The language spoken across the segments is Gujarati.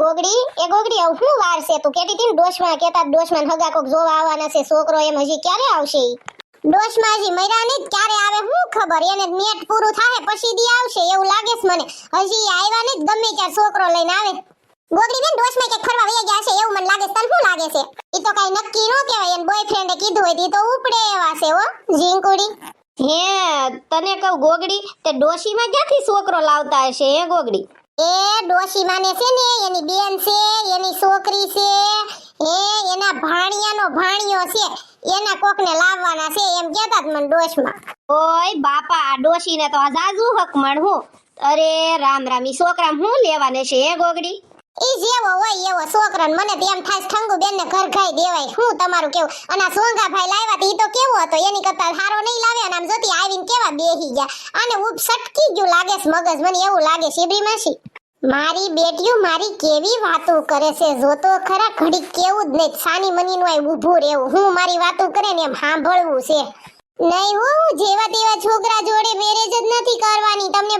ગોગડી? એ ગોગડી આવું વાર છે. તું કેતી હતી ડોશમાં કેતા ડોશમાં હગા કોક જોવા આવવાના છે. છોકરો એમ હજી ક્યારે આવશે ડોશમાં હજી મર્યા ક્યારે આવે શું ખબર? એને નેટ પૂરું થાય પછી દી આવશે, એવું લાગે છે મને. હજી આવ્યા નહીં ગમે ત્યાં છોકરો લઈને આવે. ગોગડી બેન, ડોશમાં કે ફરવા વયા ગયા છે? એવું મને લાગે તને શું લાગે છે? ઈ તો કઈ નક્કી નો કહેવાય. એને બોયફ્રેન્ડે કીધું હોય તો ઉપડે એવા છે, હો. ઝીંકુડી. હે, તને કહું ગોગડી, તે ડોશીમાં ક્યાંથી છોકરો લાવતા હશે, હે ગોગડી? એ ડોશી માને છે ને, એની બેન છે, એની છોકરી છે એ એના ભાણિયાનો ભાણિયો છે, એના કોકને લાવવાના છે, એમ કહેતા જ મને ડોશમાં. ઓય, બાપા ડોશીને તો આ જાજુ હક હું. અરે, રામ રામ છોકરા હું લેવાને છે એ ગોગડી? ઈ જેવો હોય એવો છોકરો મને તો થાય ઠંગુ બેન ને ઘર ખાઈ દેવાય. શું તમારું કેવું? અને આ સોંગા ભાઈ લાવ્યા તો ઈ તો કેવો હતો? એની કરતા સારો નહીં લાવે અને આમ જોતી આવીને કેવા બેહી ગયા? અને ઉપ સટકી ગયું લાગે મગજ, મને એવું લાગે શિબરી માસી. મારી બેટીઓ, મારી કેવી વાતો કરે છે? જોતો ખરા ઘડી કેવું જ નહીં. સાની મની નું ઊભું રહેવું. હું મારી વાતો કરે ને એમ સાંભળવું છે. નહીં હું, જેવા તેવા છોકરા જોડે મેરેજ જ નથી તમને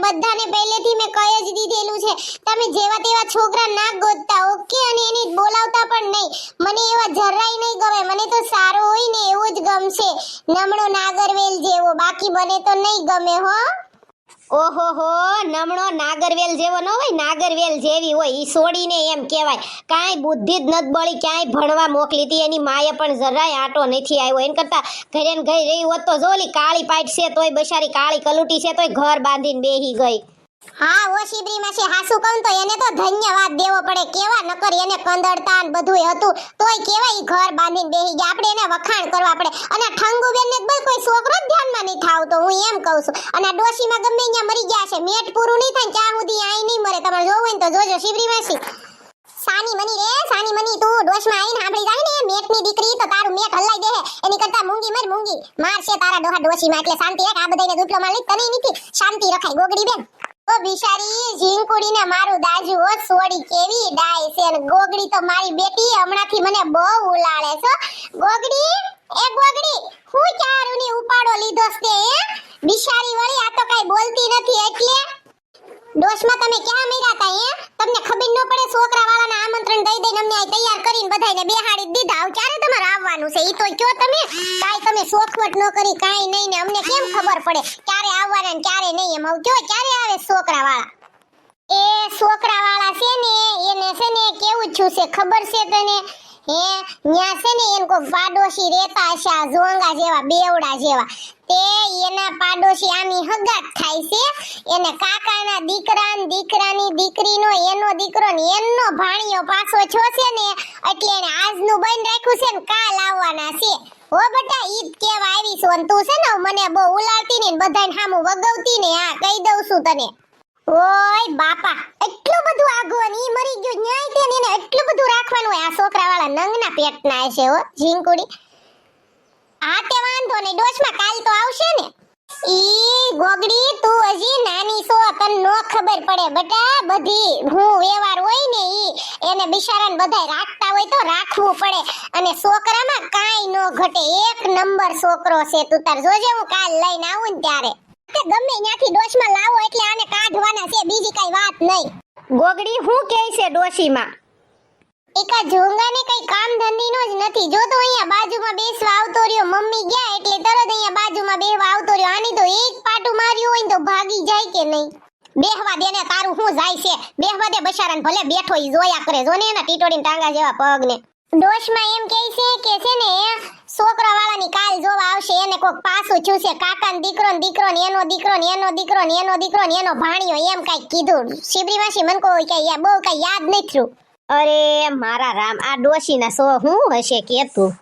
બધાને પહેલેથી મેં કહી જ દીધેલું છે. તમે જેવા તેવા છોકરા ના ગોતતા, ઓકે? અને એને બોલાવતા પણ નહીં. મને એવા જરાય નહીં ગમે. મને તો સારો હોય ને એવો જ ગમશે. નમણો નાગરવેલ જેવો. બાકી મને તો નહીં ગમે, હો. ઓહો હો નમણો નાગરવેલ જેવો ન હોય, નાગરવેલ જેવી હોય એ સોડીને એમ કહેવાય. કાંઈ બુદ્ધિ જ નથી બળી, ક્યાંય ભણવા મોકલી હતી, એની માએ પણ જરાય આટો નથી આવ્યો એન કરતા ઘરે ને રહી હોત તો જોલી, કાળી પાઇટ છે તોય બસારી, કાળી કલુટી છે તોય ઘર બાંધીને બેહી ગઈ. હા ઓ માં હાસુ કહું તો એને તો ધન્યવાદ દેવો પડે. કેવા નકર એને કંદડતા ને બધુંય હતું, તોય કેવા ઈ ઘર બાંધીને બેહી ગયા. આપણે એને વખાણ કરવા પડે. અને ઠંગુ ને કોઈ છોકરો જ તો હું એમ કહું છું. અને આ ડોશીમાં ગમે ત્યાં મરી ગયા છે, મેટ પૂરું નહીં થાય ત્યાં સુધી આઈ નહીં મરે. તમારે જોવું હોય તો જોજો શિવરી માસી. સાની મની રે, સાની મની તું ડોશમાં આવીને સાંભળી જાય ને, મેટની દીકરી તો તારું મેટ હલાઈ દે એની કરતા મૂંગી મર, મૂંગી. મારશે તારા ડોહા ડોશીમાં, એટલે શાંતિ રાખ. આ બધાને દુટલો માં લઈ, તને નથી શાંતિ રખાય, ગોગડી બેન. ઓ બિચારી ઝીંકુડીને મારું દાજુ, ઓ સોડી કેવી ડાય છે? અને ગોગડી તો મારી બેટી હમણાંથી મને બહુ ઉલાળે છો. ગોગડી, એ ગોગડી હું ચારુની ઉપાડો લીધો છે હે બિચારી વળી આ તો કાઈ બોલતી નથી એટલે ડોશમાં તમે ક્યાં મર્યા તા હે તમને ખબર ન પડે છોકરા વાળાને આમંત્રણ દઈ દઈને અમને અહીં તૈયાર કરીને બેહાડી દીધા. હવે ક્યારે તમારે આવવાનું છે? ઈ તો કયો તમે? કાઈ તમે શોખવટ ન કરી, કાઈ નહીં ને અમને કેમ ખબર પડે? ક્યારે આવવાના ને ક્યારે નહીં એમ. હવે કયો, ક્યારે આવે છોકરા વાળા એ છોકરા વાળા છે ને, એને છે ને કેવું છું છે? ખબર છે તને? હે? ન્યા છે ને એને પાડોશી રહેતા હશે, આ ઝોંગા જેવા, બેવડા જેવા. તે એના પાડોશી આમી હગા થાય છે. એને કાકાના દીકરા દીકરાની દીકરીનો, એનો દીકરો ને એનો ભાણિયો પાછો છો છે ને, એટલે એને આજનું બંધ રાખ્યું છે ને, કાલ આવવાના છે. ઓ બટા ઈ કેવા આવી છું તું છે ને, મને બહુ ઉલાળતી ને બધાને સામું વગવતી ને હા કહી દઉં છું તને. ઓય બાપા, એટલું બધું આગો ઈ મરી ગયો, ન્યાય તે ને એટલું બધું રાખવાનું હોય. આ છોકરા વાળા નંગના પેટના છે હો, ઝીંકુડી. આ તે વાંધો નહીં ડોશમાં કાલ તો આવશે ને. ઈ ગોગડી, તું હજી નાની છો, તને નો ખબર પડે. બટા બધી હું વ્યવહાર હોય ને ઈ, એને બિચારાને બધાય રાખતા હોય તો રાખવું પડે. અને છોકરામાં કાઈ નો ઘટે. એક નંબર છોકરો છે તું તાર જોજે, હું કાલ લઈને આવું ને ત્યારે. તે ગમે ત્યાંથી ડોશમાં લાવો એટલે આને કાઢવાના છે બીજી કઈ વાત નહીં. ગોગડી હું કહે છે ડોશીમાં? એકા જોંગાને કઈ કામ ધંધીનો જ નથી. જો તો અહીંયા બાજુમાં બેસવા આવતો રહ્યો મમ્મી ગયા એટલે તરત અહીંયા બાજુમાં બેહવા આવતો રહ્યો. આની તો એક પાટું માર્યું હોય તો ભાગી જાય કે નહીં? બેહવા દે ને તારું હું જાય છે? બેહવા દે બશારાન ભલે બેઠો ઈ જોયા કરે. જો ને એના ટીટોડીન ટાંગા જેવા પગ ને ડોશમાં એમ કહે છે કે છે ને છોકરા વાળાની કાલ જોવા આવશે, એને કોક પાછું છૂશે કાકાનો દીકરો ને દીકરો ને એનો દીકરો ને એનો દીકરો ને એનો દીકરો ને એનો ભાણિયો, એમ કઈ કીધું. શિબરી માસી મન કોઈ કઈ બહુ કઈ યાદ નહીં થયું અરે, મારા રામ, આ ડોશીના સો હું હશે કેતું?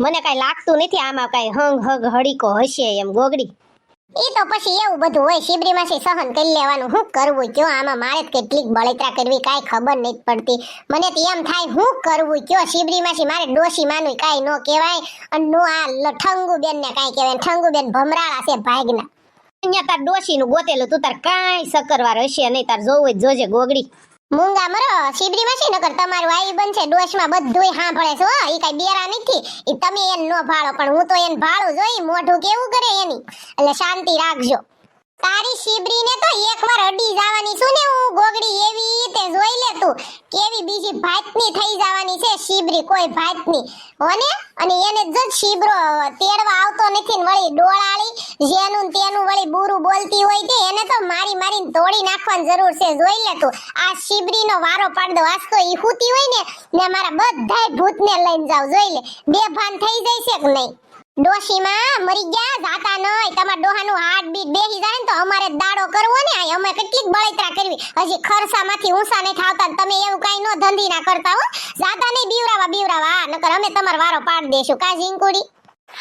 મને કાંઈ લાગતું નથી, આમાં કાંઈ હંગ હગ હડીકો હશે એમ ગોગડી. એ તો પછી એવું બધું હોય, શિબરીમાંથી સહન કરી લેવાનું. હું કરવું? કયો આમાં મારે કેટલીક બળતરા કરવી, કાંઈ ખબર નહીં પડતી. મને તો એમ થાય, હું કરવું? કયો શિબરીમાંથી મારે ડોશી માનું કાંઈ નો કહેવાય, અને નો આ ઠંગુ બેન ને કાંઈ કહેવાય. ઠંગુ ભમરાળા છે ભાગના. અહીંયા તાર ડોશીનું ગોતેલું તું, તાર કાંઈ સકરવાર હશે નહીં, તાર જોવું જોજે ગોગડી. મૂંગા મરો, શિબરી માસી નકર તમારું આવી બનશે, ડોશમાં બધુંય સાંભળે છે ઈ કાંઈ બેરા નથી. ઈ તમે એન નો ભાળો, પણ હું તો એન ભાળું જોઈ મોઢું કેવું કરે એની? એટલે શાંતિ રાખજો. તારી શીબરીને તો એકવાર અડી જવાની છું ને હું, ગોગડી એવી તે જોઈ લે તું, કેવી બીજી ભાતની થઈ જવાની છે સીબરી કોઈ ભાતની. હોને? અને એને જ શીબરો તેડવા આવતો નથી ને વળી ડોળાળી, જેનું તેનું વળી બૂરું બોલતી હોય તો મારી મારીને તોડી નાખવાની જરૂર છે. જોઈ લે તું. આ શીબરીનો વારો પાડ આજ ઈ હુતી હોય ને ને મારા બધાય ભૂતને લઈને જાવ જોઈ લે. બે ભાન થઈ જાય કે નહીં? ડોશીમાં મરી ગયા, જાતા નય તમાર ડોહાનું હાર્ટ બીટ બેહી જાય ને તો અમારે દાડો કરવો ને આ અમે કેટલીક બળતરા કરવી. હજી ખરસામાંથી ઊંસા નહીં થાવતા તમે એવું કાઈ નો ધંધી ના કરતા હો. જાતા નહીં બીવરાવા બીવરાવા નકર અમે તમાર વારો પાડ દેશું. કા જીંકુડી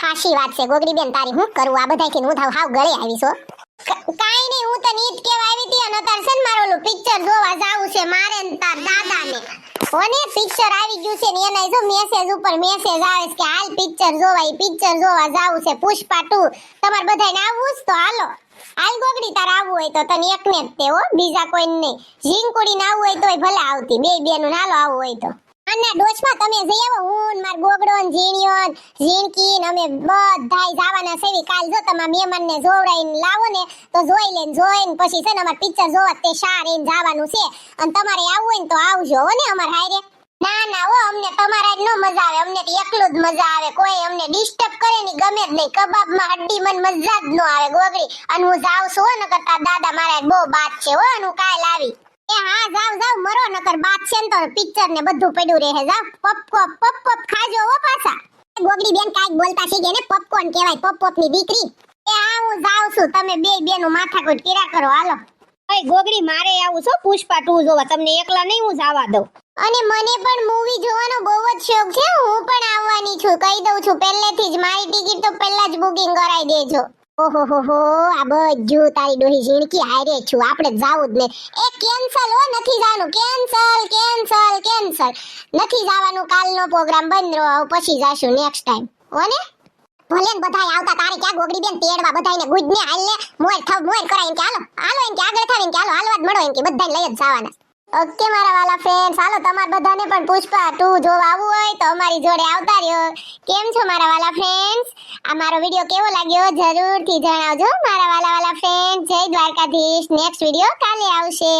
હાશી વાત છે ગોગડી બેન તારી હું કરું? આ બધાય હું થાવ, હાવ ગળે આવી છો કાઈ નહીં, હું તને ઈજ કેવા હતી અને તાર ને મારું ઓલું પિક્ચર જોવા જાવું છે, મારે ને તાર દાદાને. ઓને પિક્ચર આવી ગયું છે ને એના જો મેસેજ ઉપર મેસેજ આવે છે કે, હાલ પિક્ચર જોવા, ઈ પિક્ચર જોવા જાવું છે, પુષ્પા 2 તમાર બધાને આવવું છે તો હાલો. હાલ ગોગડી, તાર આવવું હોય તો તને એકને જ તે બીજા કોઈ નહીં. ઝીંકુડી ને આવવું હોય તોય ભલે આવતી, બે બેનું હાલો આવવું હોય તો. અને ડોશમાં તમે જઈ આવો, હું માર ગોગડો ને ઝીણિયો ઝીણકી ને અમે બધાય જવાના છે. કાલ જો તમારા મહેમાન ને જોવડાઈને લાવો ને, તો જોઈ લે ને પછી છે ને અમાર પિક્ચર જોવા તે શાર એને જવાનું છે. અને તમારે આવવું હોય ને તો આવજો હો ને અમાર હારે. ના ના, હો, અમને તમારા જ નો મજા આવે. અમને તો એકલું જ મજા આવે. કોઈ અમને ડિસ્ટર્બ કરે ની ગમે જ નહીં. કબાબમાં હડ્ડી મન મજા જ નો આવે ગોગડી. અને હું જાઉં છું હો ને કરતા દાદા મારા બહુ બાત છે હો હું કાલ આવી. એ હા જાવ જાવ મરો નકર બાત છે ને તો પિક્ચર ને બધું પડ્યું રહે જાવ પપ પપ પપ ખાજો હો પાછા. ગોગડી બેન કાઈક બોલતા શીખે ને પોપકોર્ન કહેવાય પપ પપની દીકરી. એ હા હું જાવ છું તમે બે બેનું માથાકૂટ કીરા કરો હાલો. ઓય ગોગડી મારે આવું છો પુષ્પા 2 જોવા તમને એકલા નહીં હું જવા દઉં. અને મને પણ મૂવી જોવાનો બહુ જ શોખ છે હું પણ આવવાની છું કહી દઉં છું પહેલેથી જ મારી ટિકિટ તો પહેલા જ બુકિંગ કરાવી દેજો. ઓહો, હો આ બધું તારી ડોહી ઝીણકી હારે છું. આપણે જાવું જ ને. એ કેન્સલ હો, નથી જવાનું. કેન્સલ કેન્સલ કેન્સલ નથી જવાનું, કાલનો પ્રોગ્રામ બંધ રહો. પછી જાશું નેક્સ્ટ ટાઈમ હો ને? ભલે ને બધાય આવતા તારે ક્યાં ગોગડી બેન તેડવા, બધાયને ગુજ ને હાલ. ને મોર થવ, મોર કરાય કે હાલો. હાલો એમ કે આગળ થાવ એમ કે હાલો. હાલવા જ મળો એમ કે. બધાને લઈ જ જવાના. ઓકે મારા વાલા ફ્રેન્ડ્સ હાલો, તમાર બધાને પણ પુષ્પા ટુ જોવા આવવું હોય તો અમારી જોડે આવતા રહ્યો. કેમ છો, મારા વાલા ફ્રેન્ડ્સ આ મારો વિડિયો કેવો લાગ્યો? જરૂરથી જણાવજો. મારા વાલા વાલા ફ્રેન્ડ્સ જય દ્વારકાધીશ. નેક્સ્ટ વિડિયો કાલે આવશે.